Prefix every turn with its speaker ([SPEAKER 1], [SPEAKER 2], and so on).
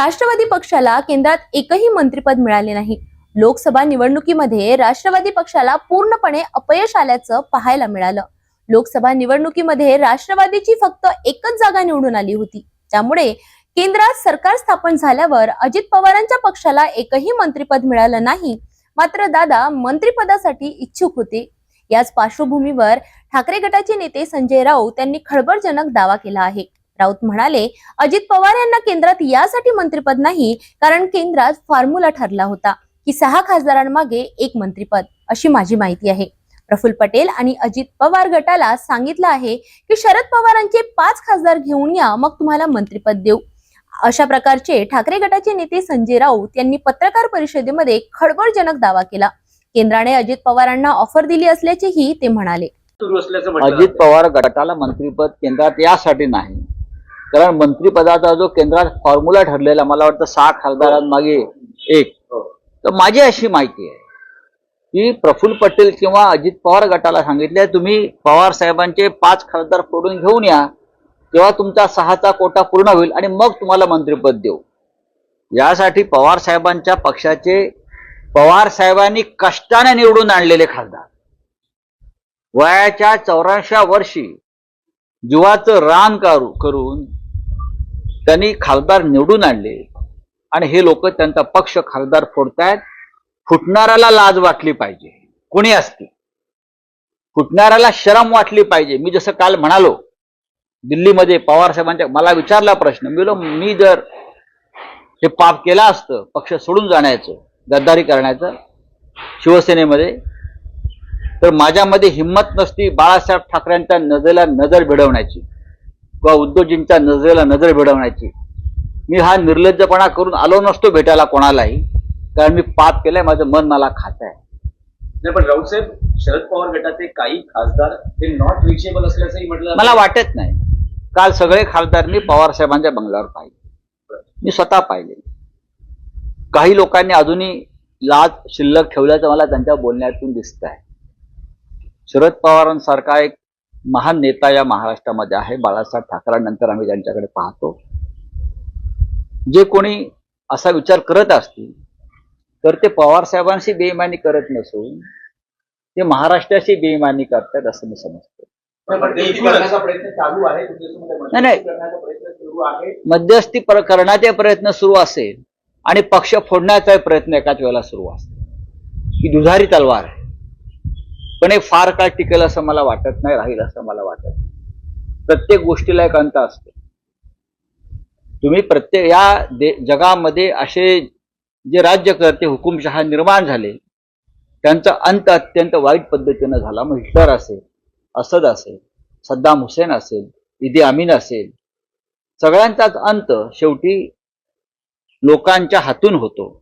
[SPEAKER 1] राष्ट्रवादी पक्षाला केंद्रात एकही मंत्रिपद मिळाले नाही. लोकसभा निवडणुकीमध्ये राष्ट्रवादी पक्षाला पूर्णपणे अपयश आल्याचं पाहायला मिळालं. लोकसभा निवडणुकीमध्ये राष्ट्रवादीची फक्त एकच जागा निवडून आली होती. त्यामुळे केंद्रात सरकार स्थापन झाल्यावर अजित पवारांच्या पक्षाला एकही मंत्रिपद मिळालं नाही. मात्र दादा मंत्रिपदासाठी इच्छुक होते. याच पार्श्वभूमीवर ठाकरे गटाचे नेते संजय राऊत यांनी खळबळजनक दावा केला आहे. राऊत म्हणाले अजित पवार यांना केंद्रात यासाठी मंत्रिपद नाही कारण केंद्रात फॉर्म्युला ठरला होता की सहा खासदारांमागे एक मंत्रिपद अशी माझी माहिती आहे. प्रफुल्ल पटेल आणि अजित पवार गटाला सांगितलं आहे की शरद पवारांचे पाच खासदार घेऊन या मग तुम्हाला मंत्रिपद देऊ. अशा प्रकारचे ठाकरे गटाचे नेते संजय राऊत यांनी पत्रकार परिषदेमध्ये खळबळजनक दावा केला. केंद्राने अजित पवारांना ऑफर दिली असल्याचेही ते म्हणाले.
[SPEAKER 2] अजित. पवार गटाला मंत्रीपद केंद्रात यासाठी नाही कारण मंत्रिपदाचा जो केंद्रात फॉर्म्युला ठरलेला मला वाटतं सहा खासदारांमागे एक.
[SPEAKER 3] हो.
[SPEAKER 2] तर माझी अशी माहिती आहे की प्रफुल्ल पटेल किंवा अजित पवार गटाला सांगितले तुम्ही पवार साहेबांचे पाच खासदार फोडून घेऊन या तेव्हा तुमचा सहाचा कोटा पूर्ण होईल आणि मग तुम्हाला मंत्रिपद देऊ. यासाठी पवार साहेबांच्या पक्षाचे पवार साहेबांनी कष्टाने निवडून आणलेले खासदार. वयाच्या चौऱ्याऐंशी वर्षी जीवाचं रान करू करून त्यांनी खासदार निवडून आणले. आणि हे लोक त्यांचा पक्ष खासदार फोडतायत. फुटणाऱ्याला लाज वाटली पाहिजे. कोणी असती फुटणाऱ्याला शरम वाटली पाहिजे. मी जसं काल म्हणालो दिल्लीमध्ये पवार साहेबांच्या मला विचारला प्रश्न. मी मी जर हे पाप केलं असतं पक्ष सोडून जाण्याचं गद्दारी करण्याचं शिवसेनेमध्ये तर माझ्यामध्ये हिंमत नसती बाळासाहेब ठाकरेंच्या नजरेला नजर भिडवण्याची किंवा उद्धवजींच्या नजरेला नजर भिडवण्याची. मी हा निर्लज्जपणा करून आलो नसतो भेटायला कोणालाही. कारण मी पाप केलंय माझं मन मला खात आहे.
[SPEAKER 3] नाही पण राऊत साहेब शरद पवार गटाचे काही खासदार हे नॉट रिचेबल असल्याचंही म्हटलं
[SPEAKER 2] मला वाटत नाही. काल सगळे खासदार मी पवार साहेबांच्या बंगल्यावर पाहिले. मी स्वतः पाहिले. काही लोकांनी अजूनही लाज शिल्लक ठेवल्याचं मला त्यांच्या बोलण्यातून दिसत आहे शरद पवारांसारखा एक महान नेता या महाराष्ट्रामध्ये आहे. बाळासाहेब ठाकरेंनंतर आम्ही त्यांच्याकडे पाहतो. जे कोणी असा विचार करत असतील तर ते पवार साहेबांशी बेईमानी करत नसून ते महाराष्ट्राशी बेईमानी करतात असं मी समजतो.
[SPEAKER 3] चालू आहे
[SPEAKER 2] नाही, नाही.
[SPEAKER 3] मध्यस्थी करण्याचा
[SPEAKER 2] करण्याचे प्रयत्न सुरू असेल आणि पक्ष फोडण्याचा प्रयत्न एकाच वेळेला सुरू असेल. ही दुधारी तलवार आहे. पण हे फार काळ टिकेल असं मला वाटत नाही राहील असं मला वाटत नाही. प्रत्येक गोष्टीला एक अंत असतो. तुम्ही प्रत्येक या दे जगामध्ये असे जे राज्यकर्ते हुकुमशहा निर्माण झाले त्यांचा अंत अत्यंत वाईट पद्धतीनं झाला. मग हिटलर असेल असद असेल सद्दाम हुसेन असेल इदी अमीन असेल सगळ्यांचाच अंत शेवटी लोकांच्या हातून होतो.